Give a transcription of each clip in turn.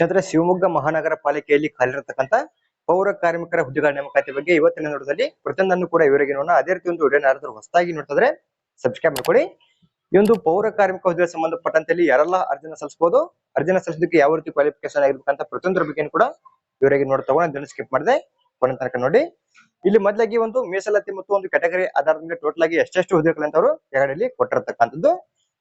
ಕ್ಷೇತ್ರ ಶಿವಮೊಗ್ಗ ಮಹಾನಗರ ಪಾಲಿಕೆಯಲ್ಲಿ ಖಾಲಿರತಕ್ಕಂತ ಪೌರ ಕಾರ್ಮಿಕರ ಹುದ್ದೆಗಳ ನೇಮಕಾತಿ ಬಗ್ಗೆ ಇವತ್ತಿನ ನೋಟದಲ್ಲಿ ಪ್ರತಿಯೊಂದನ್ನು ಕೂಡ ಇವರಿಗೆ ನೋಡೋಣ. ಅದೇ ರೀತಿ ಒಂದು ವಿಡಿಯೋನ ಯಾರಾದ್ರೂ ಹೊಸದಾಗಿ ನೋಡ್ತಿದ್ರೆ ಸಬ್ಸ್ಕ್ರೈಬ್ ಮಾಡ್ಕೊಳ್ಳಿ ಈ ಒಂದು ಪೌರ ಕಾರ್ಮಿಕ ಹುದ್ದೆಗೆ ಸಂಬಂಧಪಟ್ಟಂತೆಯಲ್ಲಿ ಯಾರೆಲ್ಲ ಅರ್ಜಿನ ಸಲ್ಲಿಸಬಹುದು, ಅರ್ಜಿನ ಸಲ್ಲಿಸೋದಕ್ಕೆ ಯಾವ ರೀತಿ ಕ್ವಾಲಿಫಿಕೇಶನ್ ಆಗಿರ್ಬೇಕಂತ ಪ್ರತಿಯೊಂದರ ಬಗ್ಗೆ ಕೂಡ ಇವರಿಗೆ ನೋಡಿ ತಗೊಂಡು ಸ್ಕಿಪ್ ಮಾಡಿದೆ ಕೊನೆ ತನಕ ನೋಡಿ. ಇಲ್ಲಿ ಮೊದಲಾಗಿ ಒಂದು ಮೀಸಲಾತಿ ಮತ್ತು ಒಂದು ಕ್ಯಾಟಗರಿ ಆಧಾರದ ಮೇಲೆ ಟೋಟಲ್ ಆಗಿ ಎಷ್ಟೆಷ್ಟು ಹುದ್ದೆಗಳಂತ ಅವರು ಎರಡಲ್ಲಿ ಕೊಟ್ಟಿರ್ತಕ್ಕಂಥದ್ದು.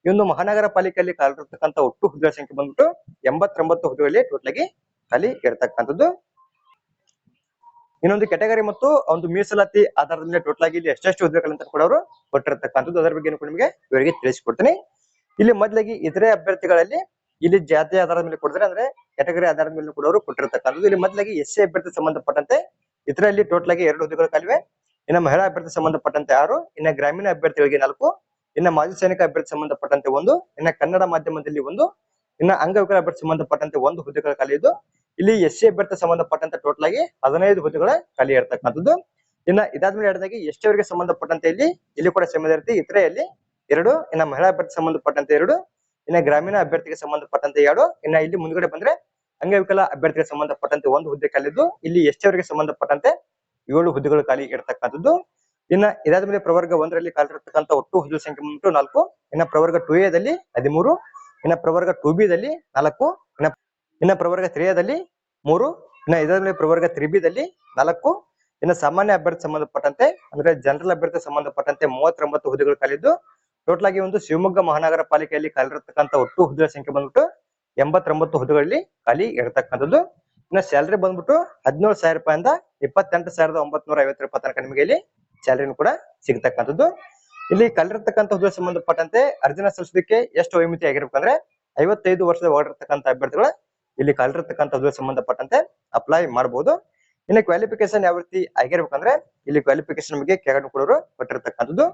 ಒಂದು ಮಹಾನಗರ ಪಾಲಿಕೆಯಲ್ಲಿ ಖಾಲಿರ್ತಕ್ಕಂಥ ಒಟ್ಟು ಹುದ್ದೆಗಳ ಸಂಖ್ಯೆ ಬಂದ್ಬಿಟ್ಟು ಎಂಬತ್ತೊಂಬತ್ತು ಹುದ್ದೆಗಳಲ್ಲಿ ಟೋಟಲ್ ಆಗಿ ಖಾಲಿ ಇರತಕ್ಕಂಥದ್ದು. ಇನ್ನೊಂದು ಕೆಟಗರಿ ಮತ್ತು ಒಂದು ಮೀಸಲಾತಿ ಆಧಾರದಲ್ಲಿ ಟೋಟಲ್ ಆಗಿ ಇಲ್ಲಿ ಎಷ್ಟೆಷ್ಟು ಹುದ್ದೆಗಳಂತ ಕೂಡ ಅವರು ಕೊಟ್ಟಿರತಕ್ಕಂಥದ್ದು. ಅದರ ಬಗ್ಗೆ ನಿಮಗೆ ಇವರಿಗೆ ತಿಳಿಸಿಕೊಡ್ತೀನಿ. ಇಲ್ಲಿ ಮೊದಲಾಗಿ ಇತರೆ ಅಭ್ಯರ್ಥಿಗಳಲ್ಲಿ ಇಲ್ಲಿ ಜಾತಿ ಆಧಾರದ ಮೇಲೆ ಕೊಡಿದ್ರೆ ಅಂದ್ರೆ ಕೆಟಗರಿ ಆಧಾರದ ಮೇಲೆ ಕೂಡ ಅವರು ಕೊಟ್ಟಿರತಕ್ಕಂಥದ್ದು. ಇಲ್ಲಿ ಮೊದಲಾಗಿ ಎಸ್ ಸಿ ಅಭ್ಯರ್ಥಿ ಸಂಬಂಧಪಟ್ಟಂತೆ ಇದರಲ್ಲಿ ಟೋಟಲ್ ಆಗಿ ಎರಡು ಹುದ್ದೆಗಳು ಕಾಲಿವೆ ಇನ್ನು ಮಹಿಳಾ ಅಭ್ಯರ್ಥಿ ಸಂಬಂಧಪಟ್ಟಂತೆ ಆರು. ಇನ್ನು ಗ್ರಾಮೀಣ ಅಭ್ಯರ್ಥಿಗಳಿಗೆ ನಾಲ್ಕು. ಇನ್ನು ಮಾಜಿ ಸೈನಿಕ ಅಭ್ಯರ್ಥಿ ಸಂಬಂಧಪಟ್ಟಂತೆ ಒಂದು, ಇನ್ನ ಕನ್ನಡ ಮಾಧ್ಯಮದಲ್ಲಿ ಒಂದು, ಇನ್ನ ಅಂಗವಿಕಲ ಅಭ್ಯರ್ಥಿ ಸಂಬಂಧಪಟ್ಟಂತೆ ಒಂದು ಹುದ್ದೆಗಳ ಖಾಲಿ ಇಲ್ಲಿ ಎಸ್ ಸಿ ಅಭ್ಯರ್ಥಿ ಸಂಬಂಧಪಟ್ಟಂತೆ ಟೋಟಲ್ ಆಗಿ ಹದಿನೈದು ಹುದ್ದೆಗಳ ಖಾಲಿ ಇರ್ತಕ್ಕಂಥದ್ದು. ಇನ್ನ ಇದಾದ್ಮೇಲೆ ಎರಡದಾಗಿ ಎಸ್ ಅವರಿಗೆ ಸಂಬಂಧಪಟ್ಟಂತೆ ಇಲ್ಲಿ ಇಲ್ಲಿ ಕೂಡ ಸಮಯದಲ್ಲಿ ಇರುತ್ತೆ. ಇತರೆಯಲ್ಲಿ ಎರಡು, ಇನ್ನ ಮಹಿಳಾ ಅಭ್ಯರ್ಥಿ ಸಂಬಂಧಪಟ್ಟಂತೆ ಎರಡು, ಇನ್ನ ಗ್ರಾಮೀಣ ಅಭ್ಯರ್ಥಿಗೆ ಸಂಬಂಧಪಟ್ಟಂತೆ ಎರಡು, ಇನ್ನ ಇಲ್ಲಿ ಮುಂದ್ಗಡೆ ಬಂದ್ರೆ ಅಂಗವಿಕಲ ಅಭ್ಯರ್ಥಿಗೆ ಸಂಬಂಧಪಟ್ಟಂತೆ ಒಂದು ಹುದ್ದೆ ಖಾಲಿದ್ದು ಇಲ್ಲಿ ಎಸ್ ಅವರಿಗೆ ಸಂಬಂಧಪಟ್ಟಂತೆ ಏಳು ಹುದ್ದೆಗಳು ಖಾಲಿ ಇರತಕ್ಕಂಥದ್ದು. ಇನ್ನ ಇದಾದ ಮೇಲೆ ಪ್ರವರ್ಗ ಒಂದರಲ್ಲಿ ಕಾಲಿರತಕ್ಕಂಥ ಒಟ್ಟು ಹುದ್ದೆ ಸಂಖ್ಯೆ ಉಂಟು, ನಾಲ್ಕು. ಇನ್ನ ಪ್ರವರ್ಗ ಟು ದಲ್ಲಿ ಹದಿಮೂರು. ಇನ್ನ ಪ್ರವರ್ಗ ಟು ಬಿ ದಲ್ಲಿ ನಾಲ್ಕು. ಇನ್ನ ಇನ್ನ ಪ್ರವರ್ಗ ತ್ರೀ ದಲ್ಲಿ ಮೂರು. ಇನ್ನ ಇದಾದ ಮೇಲೆ ಪ್ರವರ್ಗ ತ್ರೀ ಬಿ ದಲ್ಲಿ ನಾಲ್ಕು. ಇನ್ನ ಸಾಮಾನ್ಯ ಅಭ್ಯರ್ಥಿ ಸಂಬಂಧಪಟ್ಟಂತೆ, ಅಂದ್ರೆ ಜನರಲ್ ಅಭ್ಯರ್ಥಿ ಸಂಬಂಧಪಟ್ಟಂತೆ ಮೂವತ್ತೊಂಬತ್ತು ಹುದ್ದೆಗಳು ಖಾಲಿದ್ದು ಟೋಟಲ್ ಆಗಿ ಒಂದು ಶಿವಮೊಗ್ಗ ಮಹಾನಗರ ಪಾಲಿಕೆಯಲ್ಲಿ ಕಲಿರತಕ್ಕಂಥ ಒಟ್ಟು ಹುದ್ದೆಗಳ ಸಂಖ್ಯೆ ಬಂದ್ಬಿಟ್ಟು ಎಂಬತ್ತೊಂಬತ್ತು ಹುದ್ದೆಗಳಲ್ಲಿ ಖಾಲಿ ಇರತಕ್ಕಂಥದ್ದು. ಇನ್ನ ಸ್ಯಾಲರಿ ಬಂದ್ಬಿಟ್ಟು ಹದಿನೇಳು ಸಾವಿರ ರೂಪಾಯಿಂದ ಇಪ್ಪತ್ತೆಂಟು ಸಾವಿರದ ಒಂಬತ್ನೂರ ಐವತ್ತು ರೂಪಾಯಿ ತನಕ ನಿಮಗೆ ಇಲ್ಲಿ ಸ್ಯಾಲರಿನೂ ಕೂಡ ಸಿಗತಕ್ಕಂಥದ್ದು. ಇಲ್ಲಿ ಕಲಿರ್ತಕ್ಕಂಥ ಹುದ್ದೆ ಸಂಬಂಧಪಟ್ಟಂತೆ ಅರ್ಜಿನ ಸಲ್ಲಿಸೋದಕ್ಕೆ ಎಷ್ಟು ವಯೋಮಿತಿ ಆಗಿರ್ಬೇಕಂದ್ರೆ ಐವತ್ತೈದು ವರ್ಷದ ಒಳಗಿರ್ತಕ್ಕಂಥ ಅಭ್ಯರ್ಥಿಗಳು ಇಲ್ಲಿ ಕಲಿರ್ತಕ್ಕಂಥ ಹುದ್ದೆ ಸಂಬಂಧಪಟ್ಟಂತೆ ಅಪ್ಲೈ ಮಾಡಬಹುದು ಇನ್ನು ಕ್ವಾಲಿಫಿಕೇಶನ್ ಯಾವ ರೀತಿ ಆಗಿರ್ಬೇಕಂದ್ರೆ ಇಲ್ಲಿ ಕ್ವಾಲಿಫಿಕೇಶನ್ ಬಗ್ಗೆ ಕೆಳಗಡೆ ಕೊಡೋರು ಕೊಟ್ಟಿರ್ತಕ್ಕಂಥದ್ದು.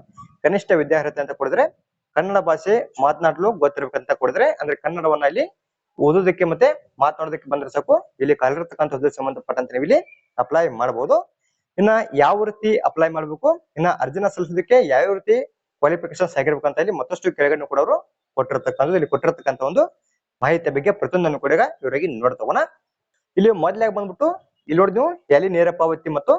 ಕನಿಷ್ಠ ವಿದ್ಯಾರ್ಹತೆ ಅಂತ ಕೊಡಿದ್ರೆ ಕನ್ನಡ ಭಾಷೆ ಮಾತನಾಡಲು ಗೊತ್ತಿರ್ಬೇಕಂತ ಕೊಡಿದ್ರೆ ಅಂದ್ರೆ ಕನ್ನಡವನ್ನ ಇಲ್ಲಿ ಓದೋದಕ್ಕೆ ಮತ್ತೆ ಮಾತನಾಡೋದಕ್ಕೆ ಬಂದ್ರೆ ಸಾಕು. ಇಲ್ಲಿ ಕಲಿರ್ತಕ್ಕಂಥ ಹುದ್ದೆ ಸಂಬಂಧಪಟ್ಟಂತೆ ನೀವು ಇಲ್ಲಿ ಅಪ್ಲೈ ಮಾಡಬಹುದು ಇನ್ನ ಯಾವ ರೀತಿ ಅಪ್ಲೈ ಮಾಡಬೇಕು, ಇನ್ನ ಅರ್ಜಿನ ಸಲ್ಲಿಸೋದಕ್ಕೆ ಯಾವ ರೀತಿ ಕ್ವಾಲಿಫಿಕೇಶನ್ಸ್ ಅಂತ ಇಲ್ಲಿ ಮತ್ತಷ್ಟು ಕೆಳಗಡೆ ಕೂಡ ಅವರು ಕೊಟ್ಟಿರ್ತಕ್ಕಂಥದ್ದು, ಇಲ್ಲಿ ಕೊಟ್ಟಿರ್ತಕ್ಕಂಥ ಒಂದು ಮಾಹಿತಿ ಬಗ್ಗೆ ಪ್ರತಿಯೊಂದನ್ನು ಕೂಡ ಇವರಾಗಿ ನೋಡ್ತಗೋಣ ಇಲ್ಲಿ ಮೊದಲಾಗಿ ಬಂದ್ಬಿಟ್ಟು, ಇಲ್ಲಿ ನೋಡಿ ನೀವು ಟ್ಯಾಲಿ ನೇರ ಪಾವತಿ ಮತ್ತು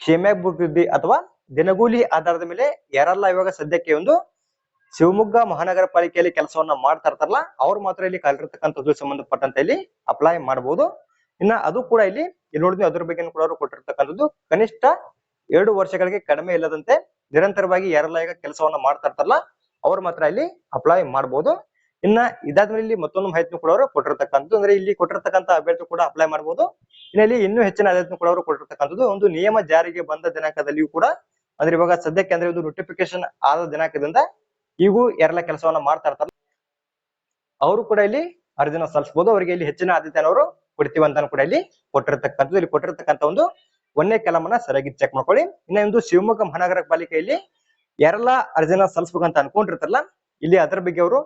ಕ್ಷೇಮಾಭಿವೃದ್ಧಿ ಅಥವಾ ದಿನಗೂಲಿ ಆಧಾರದ ಮೇಲೆ ಯಾರೆಲ್ಲ ಇವಾಗ ಸದ್ಯಕ್ಕೆ ಒಂದು ಶಿವಮೊಗ್ಗ ಮಹಾನಗರ ಪಾಲಿಕೆಯಲ್ಲಿ ಕೆಲಸವನ್ನ ಮಾಡ್ತಾ ಇರ್ತಾರಲ್ಲ, ಅವ್ರು ಮಾತ್ರ ಇಲ್ಲಿ ಕಲಿರ್ತಕ್ಕಂಥದ್ದು ಸಂಬಂಧಪಟ್ಟಂತ ಇಲ್ಲಿ ಅಪ್ಲೈ ಮಾಡಬಹುದು ಇನ್ನ ಅದು ಕೂಡ ಇಲ್ಲಿ ಇಲ್ಲಿ ನೋಡಿದ್ವಿ ಅದ್ರ ಬಗ್ಗೆ ಕೂಡ ಅವರು ಕೊಟ್ಟಿರ್ತಕ್ಕಂಥದ್ದು. ಕನಿಷ್ಠ ಎರಡು ವರ್ಷಗಳಿಗೆ ಕಡಿಮೆ ಇಲ್ಲದಂತೆ ನಿರಂತರವಾಗಿ ಯಾರೆಲ್ಲ ಈಗ ಕೆಲಸವನ್ನ ಮಾಡ್ತಾ ಇರ್ತಾರಲ್ಲ, ಅವ್ರು ಮಾತ್ರ ಇಲ್ಲಿ ಅಪ್ಲೈ ಮಾಡಬಹುದು ಇನ್ನ ಇದಾದ್ಮೇಲೆ ಇಲ್ಲಿ ಮತ್ತೊಂದು ಮಾಹಿತಿ ಕೂಡ ಅವರು ಕೊಟ್ಟಿರ್ತಕ್ಕಂಥದ್ದು. ಅಂದ್ರೆ ಇಲ್ಲಿ ಕೊಟ್ಟಿರ್ತಕ್ಕಂಥ ಅಭ್ಯರ್ಥಿ ಕೂಡ ಅಪ್ಲೈ ಮಾಡಬಹುದು ಇನ್ನಲ್ಲಿ ಇನ್ನೂ ಹೆಚ್ಚಿನ ಆದ್ಯತೆ ಕೂಡ ಅವರು ಕೊಟ್ಟಿರ್ತಕ್ಕಂಥದ್ದು. ಒಂದು ನಿಯಮ ಜಾರಿಗೆ ಬಂದ ದಿನಾಂಕದಲ್ಲಿಯೂ ಕೂಡ, ಅಂದ್ರೆ ಇವಾಗ ಸದ್ಯಕ್ಕೆ ಅಂದ್ರೆ ಒಂದು ನೋಟಿಫಿಕೇಶನ್ ಆದ ದಿನಾಂಕದಿಂದ ಈಗೂ ಯಾರೆಲ್ಲ ಕೆಲಸವನ್ನ ಮಾಡ್ತಾ ಇರ್ತಾರ. ಅವರು ಕೂಡ ಇಲ್ಲಿ ಅರ್ಜಿನ ಸಲ್ಲಿಸಬಹುದು ಅವರಿಗೆ ಇಲ್ಲಿ ಹೆಚ್ಚಿನ ಆದ್ಯತೆಯನ್ನು ಅವರು ಕೊಡ್ತೀವಿ ಅಂತ ಕೂಡ ಇಲ್ಲಿ ಕೊಟ್ಟಿರ್ತಕ್ಕಂಥದ್ದು. ಇಲ್ಲಿ ಕೊಟ್ಟಿರ್ತಕ್ಕಂಥ ಒಂದು ಒಂದೇ ಕಲಮನ್ನ ಸರಿಯಾಗಿ ಚೆಕ್ ಮಾಡ್ಕೊಳ್ಳಿ. ಇನ್ನ ಒಂದು ಶಿವಮೊಗ್ಗ ಮಹಾನಗರ ಪಾಲಿಕೆಯಲ್ಲಿ ಯಾರೆಲ್ಲ ಅರ್ಜಿನ ಸಲ್ಲಿಸ್ಬೇಕಂತ ಅನ್ಕೊಂಡಿರ್ತಾರಲ್ಲ, ಇಲ್ಲಿ ಅದರ ಬಗ್ಗೆ ಅವರು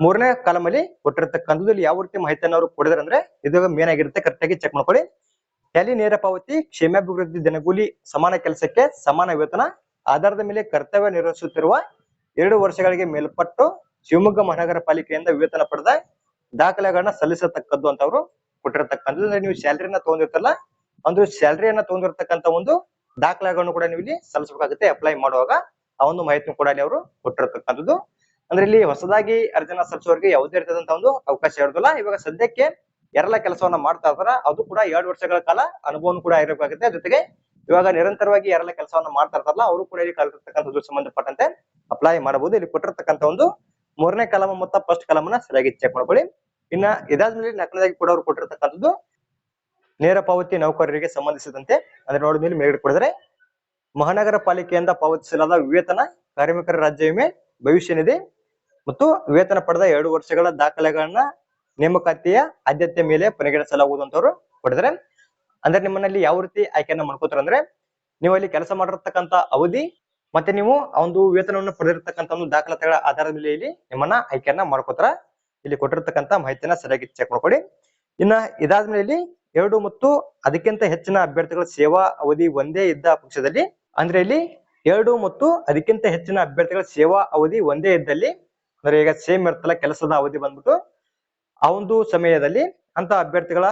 ಮೂರನೇ ಕಾಲಮ್ ಅಲ್ಲಿ ಕೊಟ್ಟಿರ್ತಕ್ಕಂಥದ್ದು. ಇಲ್ಲಿ ಯಾವ ರೀತಿ ಮಾಹಿತಿಯನ್ನು ಅವರು ಕೊಡಿದ್ರೆ ಅಂದ್ರೆ ಇದು ಮೇನ್ ಆಗಿರುತ್ತೆ. ಕರೆಕ್ಟ್ ಆಗಿ ಚೆಕ್ ಮಾಡ್ಕೊಳ್ಳಿ. ಟ್ಯಾಲಿ ನೇರ ಪಾವತಿ, ಕ್ಷೇಮಾಭಿವೃದ್ಧಿ ದಿನಗೂಲಿ, ಸಮಾನ ಕೆಲಸಕ್ಕೆ ಸಮಾನ ವೇತನ, ಆಧಾರದ ಮೇಲೆ ಕರ್ತವ್ಯ ನಿರ್ವಹಿಸುತ್ತಿರುವ ಎರಡು ವರ್ಷಗಳಿಗೆ ಮೇಲ್ಪಟ್ಟು ಶಿವಮೊಗ್ಗ ಮಹಾನಗರ ಪಾಲಿಕೆಯಿಂದ ವೇತನ ಪಡೆದ ದಾಖಲೆಗಳನ್ನ ಸಲ್ಲಿಸತಕ್ಕದ್ದು ಅಂತ ಅವರು ಕೊಟ್ಟಿರ್ತಕ್ಕಂಥದ್ದು ನೀವು ಸ್ಯಾಲರಿನ ತಗೊಂಡಿರ್ತಲ್ಲ ಒಂದು ಸ್ಯಾಲರಿಯನ್ನ ತಗೊಂಡಿರ್ತಕ್ಕಂಥ ಒಂದು ದಾಖಲೆಗಳನ್ನು ಕೂಡ ನೀವು ಇಲ್ಲಿ ಸಲ್ಲಿಸಬೇಕಾಗುತ್ತೆ ಅಪ್ಲೈ ಮಾಡುವಾಗ ಆ ಒಂದು ಮಾಹಿತಿ ಕೂಡ ಅವರು ಕೊಟ್ಟಿರತಕ್ಕಂಥದ್ದು. ಅಂದ್ರೆ ಇಲ್ಲಿ ಹೊಸದಾಗಿ ಅರ್ಜಿನ ಸಲ್ಲಿಸೋರಿಗೆ ಯಾವುದೇ ರೀತಿಯಾದಂತಹ ಒಂದು ಅವಕಾಶ ಇರೋದಿಲ್ಲ ಇವಾಗ ಸದ್ಯಕ್ಕೆ ಎರಡ ಕೆಲಸವನ್ನ ಮಾಡ್ತಾ ಇರ್ತಾರ. ಅದು ಕೂಡ ಎರಡು ವರ್ಷಗಳ ಕಾಲ ಅನುಭವನು ಕೂಡ ಇರಬೇಕಾಗುತ್ತೆ ಜೊತೆಗೆ ಇವಾಗ ನಿರಂತರವಾಗಿ ಎರಡ ಕೆಲಸವನ್ನ ಮಾಡ್ತಾ ಇರ್ತಾರಲ್ಲ, ಅವರು ಕೂಡ ಇಲ್ಲಿ ಕಲಿತಿರ್ತಕ್ಕಂಥದ್ದು ಸಂಬಂಧಪಟ್ಟಂತೆ ಅಪ್ಲೈ ಮಾಡಬಹುದು. ಇಲ್ಲಿ ಕೊಟ್ಟಿರ್ತಕ್ಕಂಥ ಒಂದು ಮೂರನೇ ಕಲಮ ಮತ್ತು ಫಸ್ಟ್ ಕಲಮನ್ನ ಸರಿಯಾಗಿ ಚೆಕ್ ಮಾಡ್ಕೊಳ್ಳಿ. ಇನ್ನ ಇದಾದ್ಮೇಲೆ ಮೇಲೆ ಕೂಡ ಅವರು ಕೊಟ್ಟಿರ್ತಕ್ಕಂಥದ್ದು ನೇರ ಪಾವತಿ ನೌಕರರಿಗೆ ಸಂಬಂಧಿಸಿದಂತೆ, ಅಂದ್ರೆ ನೋಡಿದ್ಮೇಲೆ ಮೇಲ್ಗಡೆ ಕೊಡಿದ್ರೆ, ಮಹಾನಗರ ಪಾಲಿಕೆಯಿಂದ ಪಾವತಿಸಲಾದ ವೇತನ ಕಾರ್ಮಿಕರ ರಾಜ್ಯ ವಿಮೆ, ಭವಿಷ್ಯ ನಿಧಿ ಮತ್ತು ವೇತನ ಪಡೆದ ಎರಡು ವರ್ಷಗಳ ದಾಖಲೆಗಳನ್ನ ನೇಮಕಾತಿಯ ಆದ್ಯತೆ ಮೇಲೆ ಪರಿಗಣಿಸಲಾಗುವುದು ಅಂತವ್ರು ಕೊಡಿದ್ರೆ ಅಂದ್ರೆ ನಿಮ್ಮನಲ್ಲಿ ಯಾವ ರೀತಿ ಆಯ್ಕೆಯನ್ನ ಮಾಡ್ಕೋತಾರ ಅಂದ್ರೆ, ನೀವು ಅಲ್ಲಿ ಕೆಲಸ ಮಾಡಿರ್ತಕ್ಕಂಥ ಅವಧಿ ಮತ್ತೆ ನೀವು ಆ ಒಂದು ವೇತನವನ್ನು ಪಡೆದಿರ್ತಕ್ಕಂಥ ಒಂದು ದಾಖಲಾತಿಗಳ ಆಧಾರದ ಮೇಲೆ ಇಲ್ಲಿ ನಿಮ್ಮನ್ನ ಆಯ್ಕೆಯನ್ನ ಮಾಡ್ಕೋತಾರ. ಇಲ್ಲಿ ಕೊಟ್ಟಿರ್ತಕ್ಕಂತ ಮಾಹಿತಿಯನ್ನ ಸರಿಯಾಗಿ ಚೆಕ್ ಮಾಡ್ಕೊಳ್ಳಿ. ಇನ್ನ ಇದಾದ್ಮೇಲೆ ಇಲ್ಲಿ ಎರಡು ಮತ್ತು ಅದಕ್ಕಿಂತ ಹೆಚ್ಚಿನ ಅಭ್ಯರ್ಥಿಗಳ ಸೇವಾ ಅವಧಿ ಒಂದೇ ಇದ್ದ ಪಕ್ಷದಲ್ಲಿ, ಅಂದ್ರೆ ಇಲ್ಲಿ ಎರಡು ಮತ್ತು ಅದಕ್ಕಿಂತ ಹೆಚ್ಚಿನ ಅಭ್ಯರ್ಥಿಗಳ ಸೇವಾ ಅವಧಿ ಒಂದೇ ಇದ್ದಲ್ಲಿ, ಅಂದ್ರೆ ಈಗ ಸೇಮ್ ಇರ್ತಲ್ಲ ಕೆಲಸದ ಅವಧಿ ಬಂದ್ಬಿಟ್ಟು, ಆ ಒಂದು ಸಮಯದಲ್ಲಿ ಅಂತ ಅಭ್ಯರ್ಥಿಗಳ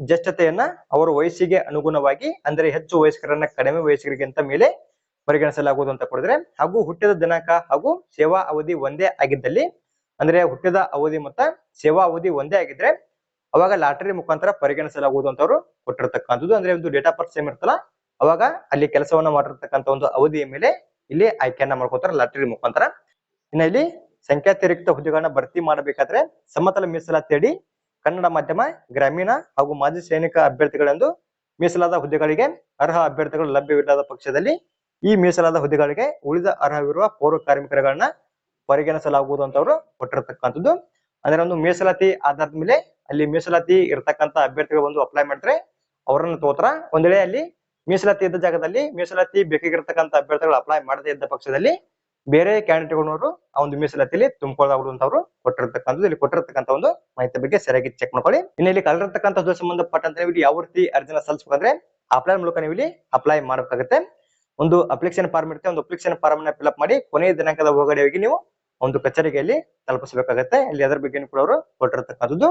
ಜ್ಯೇಷ್ಠತೆಯನ್ನ ಅವರ ವಯಸ್ಸಿಗೆ ಅನುಗುಣವಾಗಿ, ಅಂದ್ರೆ ಹೆಚ್ಚು ವಯಸ್ಕರನ್ನ ಕಡಿಮೆ ವಯಸ್ಕರಿಗಿಂತ ಮೇಲೆ ಪರಿಗಣಿಸಲಾಗುವುದು ಅಂತ ಕೊಡಿದ್ರೆ, ಹಾಗೂ ಹುಟ್ಟಿದ ದಿನಾಂಕ ಹಾಗೂ ಸೇವಾ ಅವಧಿ ಒಂದೇ ಆಗಿದ್ದಲ್ಲಿ ಅಂದ್ರೆ ಹುಟ್ಟಿದ ಅವಧಿ ಮತ್ತ ಸೇವಾ ಅವಧಿ ಒಂದೇ ಆಗಿದ್ರೆ ಅವಾಗ ಲಾಟರಿ ಮುಖಾಂತರ ಪರಿಗಣಿಸಲಾಗುವುದು ಅಂತ ಅವರು ಕೊಟ್ಟಿರ್ತಕ್ಕಂಥದ್ದು. ಅಂದ್ರೆ ಒಂದು ಡೇಟಾ ಬರ್ತ್ ಸೇಮ್ ಇರ್ತಲ್ಲ ಅವಾಗ ಅಲ್ಲಿ ಕೆಲಸವನ್ನ ಮಾಡಿರ್ತಕ್ಕಂಥ ಒಂದು ಅವಧಿಯ ಮೇಲೆ ಇಲ್ಲಿ ಆಯ್ಕೆಯನ್ನ ಮಾಡ್ಕೋತಾರೆ ಲಾಟರಿ ಮುಖಾಂತರ. ಇನ್ನ ಇಲ್ಲಿ ಸಂಖ್ಯಾತಿರಿಕ್ತ ಹುದ್ದೆಗಳನ್ನ ಭರ್ತಿ ಮಾಡಬೇಕಾದ್ರೆ ಸಮತಲ ಮೀಸಲಾತಿ ಅಡಿ ಕನ್ನಡ ಮಾಧ್ಯಮ, ಗ್ರಾಮೀಣ ಹಾಗೂ ಮಾಜಿ ಸೈನಿಕ ಅಭ್ಯರ್ಥಿಗಳೆಂದು ಮೀಸಲಾದ ಹುದ್ದೆಗಳಿಗೆ ಅರ್ಹ ಅಭ್ಯರ್ಥಿಗಳು ಲಭ್ಯವಿಲ್ಲದ ಪಕ್ಷದಲ್ಲಿ ಈ ಮೀಸಲಾದ ಹುದ್ದೆಗಳಿಗೆ ಉಳಿದ ಅರ್ಹವಿರುವ ಪೌರ ಕಾರ್ಮಿಕರುಗಳನ್ನ ಪರಿಗಣಿಸಲಾಗುವುದು ಅಂತ ಅವರು ಕೊಟ್ಟಿರ್ತಕ್ಕಂಥದ್ದು. ಅಂದ್ರೆ ಒಂದು ಮೀಸಲಾತಿ ಆಧಾರದ ಮೇಲೆ ಅಲ್ಲಿ ಮೀಸಲಾತಿ ಇರತಕ್ಕಂತ ಅಭ್ಯರ್ಥಿಗಳು ಬಂದು ಅಪ್ಲೈ ಮಾಡಿದ್ರೆ ಅವರನ್ನು ತೋತ್ರ ಒಂದ್ ವೇಳೆ ಅಲ್ಲಿ ಮೀಸಲಾತಿ ಇದ್ದ ಜಾಗದಲ್ಲಿ ಮೀಸಲಾತಿ ಬೇಕಾಗಿರ್ತಕ್ಕಂಥ ಅಭ್ಯರ್ಥಿಗಳು ಅಪ್ಲೈ ಮಾಡದೇ ಇದ್ದ ಪಕ್ಷದಲ್ಲಿ ಬೇರೆ ಕ್ಯಾಂಡಿಡೇಟ್ಗಳವರು ಆ ಒಂದು ಮೀಸಲಾತಿಯಲ್ಲಿ ತುಂಬಿಕೊಳ್ಳಬಹುದು ಅಂತ ಅವರು ಕೊಟ್ಟಿರ್ತಕ್ಕಂಥದ್ದು. ಇಲ್ಲಿ ಕೊಟ್ಟಿರ್ತಕ್ಕಂಥ ಒಂದು ಮಾಹಿತಿ ಬಗ್ಗೆ ಸರಿಯಾಗಿ ಚೆಕ್ ಮಾಡ್ಕೊಳ್ಳಿ. ಇನ್ನು ಇಲ್ಲಿ ಕಲಿರ್ತಕ್ಕಂಥ ಸಂಬಂಧಪಟ್ಟಂತ ಇಲ್ಲಿ ಯಾವ ರೀತಿ ಅರ್ಜಿನ ಸಲ್ಲಿಸಬೇಕಂದ್ರೆ ಅಪ್ಲೈ ಮೂಲಕ ನೀವು ಇಲ್ಲಿ ಅಪ್ಲೈ ಮಾಡಬೇಕಾಗುತ್ತೆ. ಒಂದು ಅಪ್ಲಿಕೇಶನ್ ಫಾರ್ಮ್ ಇರುತ್ತೆ, ಒಂದು ಅಪ್ಲಿಕೇಶನ್ ಫಾರ್ಮ್ನ ಫಿಲ್ಅಪ್ ಮಾಡಿ ಕೊನೆಯ ದಿನಾಂಕದ ಹೋಗಿ ನೀವು ಒಂದು ಕಚೇರಿಗೆ ಅಲ್ಲಿ ತಲುಪಿಸಬೇಕಾಗತ್ತೆ. ಇಲ್ಲಿ ಅದರ ಬಗ್ಗೆ ಕೂಡ ಅವರು ಕೊಟ್ಟಿರತಕ್ಕಂಥದ್ದು.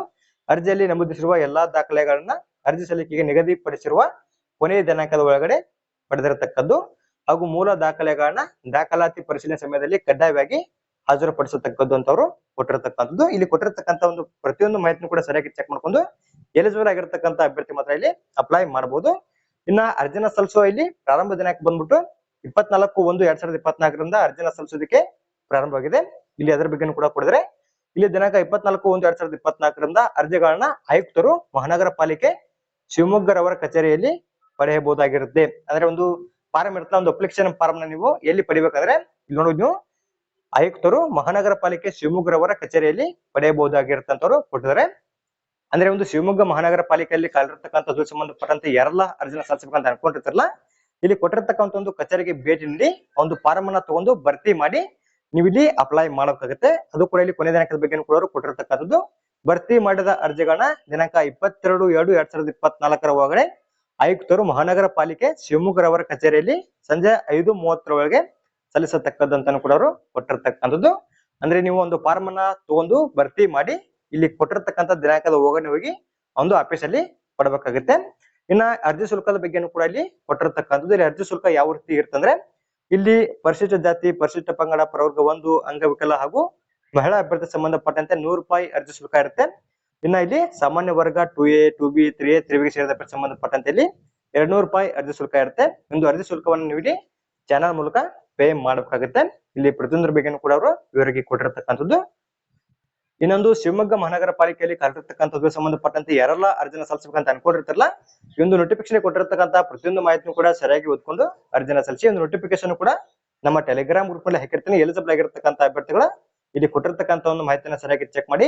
ಅರ್ಜಿಯಲ್ಲಿ ನಮೂದಿಸಿರುವ ಎಲ್ಲಾ ದಾಖಲೆಗಳನ್ನ ಅರ್ಜಿ ಸಲ್ಲಿಕೆಗೆ ನಿಗದಿಪಡಿಸಿರುವ ಕೊನೆಯ ದಿನಾಂಕದ ಒಳಗಡೆ ಪಡೆದಿರತಕ್ಕದ್ದು. ಹಾಗೂ ಮೂಲ ದಾಖಲೆಗಳನ್ನ ದಾಖಲಾತಿ ಪರಿಶೀಲನೆ ಸಮಯದಲ್ಲಿ ಕಡ್ಡಾಯವಾಗಿ ಹಾಜರುಪಡಿಸತಕ್ಕದ್ದು ಅಂತ ಅವರು ಕೊಟ್ಟಿರತಕ್ಕಂಥದ್ದು. ಇಲ್ಲಿ ಕೊಟ್ಟಿರತಕ್ಕಂಥ ಒಂದು ಪ್ರತಿಯೊಂದು ಮಾಹಿತಿನೂ ಕೂಡ ಸರಿಯಾಗಿ ಚೆಕ್ ಮಾಡ್ಕೊಂಡು ಎಲಿಜಿಬಲ್ ಆಗಿರ್ತಕ್ಕಂಥ ಅಭ್ಯರ್ಥಿ ಮಾತ್ರ ಇಲ್ಲಿ ಅಪ್ಲೈ ಮಾಡಬಹುದು ಇನ್ನ ಅರ್ಜಿನ ಸಲ್ಲಿಸುವ ಇಲ್ಲಿ ಪ್ರಾರಂಭ ದಿನಾಂಕ ಬಂದ್ಬಿಟ್ಟು ಇಪ್ಪತ್ನಾಲ್ಕು ಒಂದು ಎರಡ್ ಸಾವಿರದ ಇಪ್ಪತ್ನಾಲ್ಕರಿಂದ ಅರ್ಜಿನ ಸಲ್ಲಿಸೋದಕ್ಕೆ ಪ್ರಾರಂಭವಾಗಿದೆ. ಇಲ್ಲಿ ಅದರ ಬಗ್ಗೆ ಕೂಡ ಕೊಡಿದ್ರೆ, ಇಲ್ಲಿ ದಿನಾಂಕ ಇಪ್ಪತ್ನಾಲ್ಕು ಒಂದು ಎರಡ್ ಸಾವಿರದ ಇಪ್ಪತ್ನಾಲ್ಕರಿಂದ ಅರ್ಜಿಗಳನ್ನ ಆಯುಕ್ತರು ಮಹಾನಗರ ಪಾಲಿಕೆ ಶಿವಮೊಗ್ಗರವರ ಕಚೇರಿಯಲ್ಲಿ ಪಡೆಯಬಹುದಾಗಿರುತ್ತೆ. ಅಂದ್ರೆ ಒಂದು ಫಾರಂ ಇರುತ್ತೆ ಒಂದು ಅಪ್ಲಿಕೇಶನ್ ಫಾರ್ಮ್ನ ನೀವು ಎಲ್ಲಿ ಪಡಿಬೇಕಾದ್ರೆ, ಇಲ್ಲಿ ನೋಡೋದು ನೀವು, ಆಯುಕ್ತರು ಮಹಾನಗರ ಪಾಲಿಕೆ ಶಿವಮೊಗ್ಗರವರ ಕಚೇರಿಯಲ್ಲಿ ಪಡೆಯಬಹುದಾಗಿರುತ್ತಂತವ್ರು ಕೊಟ್ಟಿದ್ದಾರೆ. ಅಂದ್ರೆ ಒಂದು ಶಿವಮೊಗ್ಗ ಮಹಾನಗರ ಪಾಲಿಕೆಯಲ್ಲಿ ಕಾಲಿರ್ತಕ್ಕಂಥ ಸಂಬಂಧಪಟ್ಟಂತೆ ಯಾರೆಲ್ಲ ಅರ್ಜಿನ ಸಲ್ಲಿಸಬೇಕಂತ ಅನ್ಕೊಂಡಿರ್ತಾರಲ್ಲ, ಇಲ್ಲಿ ಕೊಟ್ಟಿರ್ತಕ್ಕಂಥ ಒಂದು ಕಚೇರಿಗೆ ಭೇಟಿ ನೀಡಿ ಒಂದು ಫಾರ್ಮ್ ಅನ್ನ ತಗೊಂಡು ಭರ್ತಿ ಮಾಡಿ ನೀವು ಇಲ್ಲಿ ಅಪ್ಲೈ ಮಾಡಬೇಕಾಗುತ್ತೆ. ಅದು ಕೂಡ ಇಲ್ಲಿ ಕೊನೆ ದಿನಾಂಕದ ಬಗ್ಗೆ ಕೂಡ ಕೊಟ್ಟಿರ್ತಕ್ಕಂಥದ್ದು. ಭರ್ತಿ ಮಾಡಿದ ಅರ್ಜಿಗಳನ್ನ ದಿನಾಂಕ ಇಪ್ಪತ್ತೆರಡು ಎರಡು ಎರಡ್ ಸಾವಿರದ ಇಪ್ಪತ್ನಾಲ್ಕರ ಒಳಗಡೆ ಆಯುಕ್ತರು ಮಹಾನಗರ ಪಾಲಿಕೆ ಶಿವಮೊಗ್ಗರವರ ಕಚೇರಿಯಲ್ಲಿ ಸಂಜೆ ಐದು ಮೂವತ್ತರೊಳಗೆ ಸಲ್ಲಿಸತಕ್ಕದ್ದು ಸಲ್ಲಿಸತಕ್ಕದ್ದಂತ ಕೂಡ ಅವರು ಕೊಟ್ಟಿರ್ತಕ್ಕಂಥದ್ದು. ಅಂದ್ರೆ ನೀವು ಒಂದು ಫಾರ್ಮ್ ಅನ್ನ ತಗೊಂಡು ಭರ್ತಿ ಮಾಡಿ ಇಲ್ಲಿ ಕೊಟ್ಟಿರ್ತಕ್ಕಂಥ ದಿನಾಂಕದ ಹೋಗಣೆ ಹೋಗಿ ಒಂದು ಆಫೀಸ್ ಅಲ್ಲಿ ಕೊಡಬೇಕಾಗುತ್ತೆ. ಇನ್ನ ಅರ್ಜಿ ಶುಲ್ಕದ ಬಗ್ಗೆನೂ ಕೂಡ ಇಲ್ಲಿ ಕೊಟ್ಟಿರ್ತಕ್ಕಂಥದ್ದು. ಇಲ್ಲಿ ಅರ್ಜಿ ಶುಲ್ಕ ಯಾವ ರೀತಿ ಇರ್ತಂದ್ರೆ, ಇಲ್ಲಿ ಪರಿಶಿಷ್ಟ ಜಾತಿ, ಪರಿಶಿಷ್ಟ ಪಂಗಡ, ಪ್ರವರ್ಗ ಒಂದು, ಅಂಗವಿಕಲ ಹಾಗೂ ಮಹಿಳಾ ಅಭ್ಯರ್ಥಿ ಸಂಬಂಧಪಟ್ಟಂತೆ ನೂರು ರೂಪಾಯಿ ಅರ್ಜಿ ಶುಲ್ಕ ಇರುತ್ತೆ. ಇನ್ನ ಇಲ್ಲಿ ಸಾಮಾನ್ಯ ವರ್ಗ two A two B three A three ಸೇರಿದ ಅಭ್ಯರ್ಥಿ ಸಂಬಂಧಪಟ್ಟಂತೆ ಇಲ್ಲಿ ಎರಡ್ ನೂರು ರೂಪಾಯಿ ಅರ್ಜಿ ಶುಲ್ಕ ಇರುತ್ತೆ. ಒಂದು ಅರ್ಜಿ ಶುಲ್ಕವನ್ನು ನೀವು ಇಲ್ಲಿ ಚಾನಲ್ ಮೂಲಕ ಪೇ ಮಾಡಬೇಕಾಗುತ್ತೆ. ಇಲ್ಲಿ ಪ್ರತಿಯೊಂದರ ಬಗ್ಗೆನೂ ಕೂಡ ಅವರು ವಿವರಿಗೆ ಕೊಟ್ಟಿರ್ತಕ್ಕಂಥದ್ದು. ಇನ್ನೊಂದು ಶಿವಮೊಗ್ಗ ಮಹಾನಗರ ಪಾಲಿಕೆಯಲ್ಲಿ ಕರೆದಿರ್ತಕ್ಕಂಥದ್ದು ಸಂಬಂಧಪಟ್ಟಂತೆ ಯಾರೆಲ್ಲ ಅರ್ಜಿನ ಸಲ್ಲಿಸಬೇಕಂತ ಅನ್ಕೊಂಡಿರ್ತಾರಲ್ಲ, ಈ ಒಂದು ನೋಟಿಫಿಕೇಶನ್ ಕೊಟ್ಟಿರತಕ್ಕಂತ ಪ್ರತಿಯೊಂದು ಮಾಹಿತಿನೂ ಕೂಡ ಸರಿಯಾಗಿ ಓದ್ಕೊಂಡು ಅರ್ಜಿನ ಸಲ್ಲಿಸಿ ಒಂದು ನೋಟಿಫಿಕೇಶನ್ ಕೂಡ ನಮ್ಮ ಟೆಲಿಗ್ರಾಮ್ ಗ್ರೂಪ್ನಲ್ಲಿ ಹಾಕಿರ್ತೀನಿ. ಎಲಿಜಿಬಲ್ ಆಗಿರ್ತಕ್ಕಂಥ ಅಭ್ಯರ್ಥಿಗಳ ಇಲ್ಲಿ ಕೊಟ್ಟಿರ್ತಕ್ಕಂಥ ಒಂದು ಮಾಹಿತಿನ ಸರಿಯಾಗಿ ಚೆಕ್ ಮಾಡಿ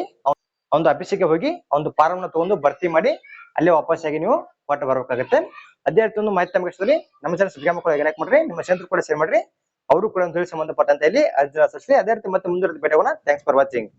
ಒಂದು ಆಫೀಸಿಗೆ ಹೋಗಿ ಒಂದು ಫಾರಂ ನ ತಗೊಂಡು ಭರ್ತಿ ಮಾಡಿ ಅಲ್ಲೇ ವಾಪಸ್ ಆಗಿ ನೀವು ಕೊಟ್ಟು ಬರಬೇಕಾಗುತ್ತೆ. ಅದೇ ರೀತಿ ಒಂದು ಮಾಹಿತಿ ನಮಗೆ ನಮ್ಮ ಜನ ಸಬ್ಸ್ಕ್ರೈಬ್ ಮಕ್ಕಳು ಮಾಡ್ರಿ, ನಿಮ್ಮ ಸ್ನೇಹಿತರು ಕೂಡ ಶೇರ್ ಮಾಡ್ರಿ. ಅವರು ಕೂಡ ಒಂದು ಸಂಬಂಧಪಟ್ಟಂತೆ ಇಲ್ಲಿ ಅರ್ಜಿನ ಸಲ್ಲಿಸಿ ಅದೇ ರೀತಿ ಮತ್ತೆ ಮುಂದುವರೆದು ಭೇಟಿ ಥ್ಯಾಂಕ್ಸ್ ಫಾರ್ ವಾಚಿಂಗ್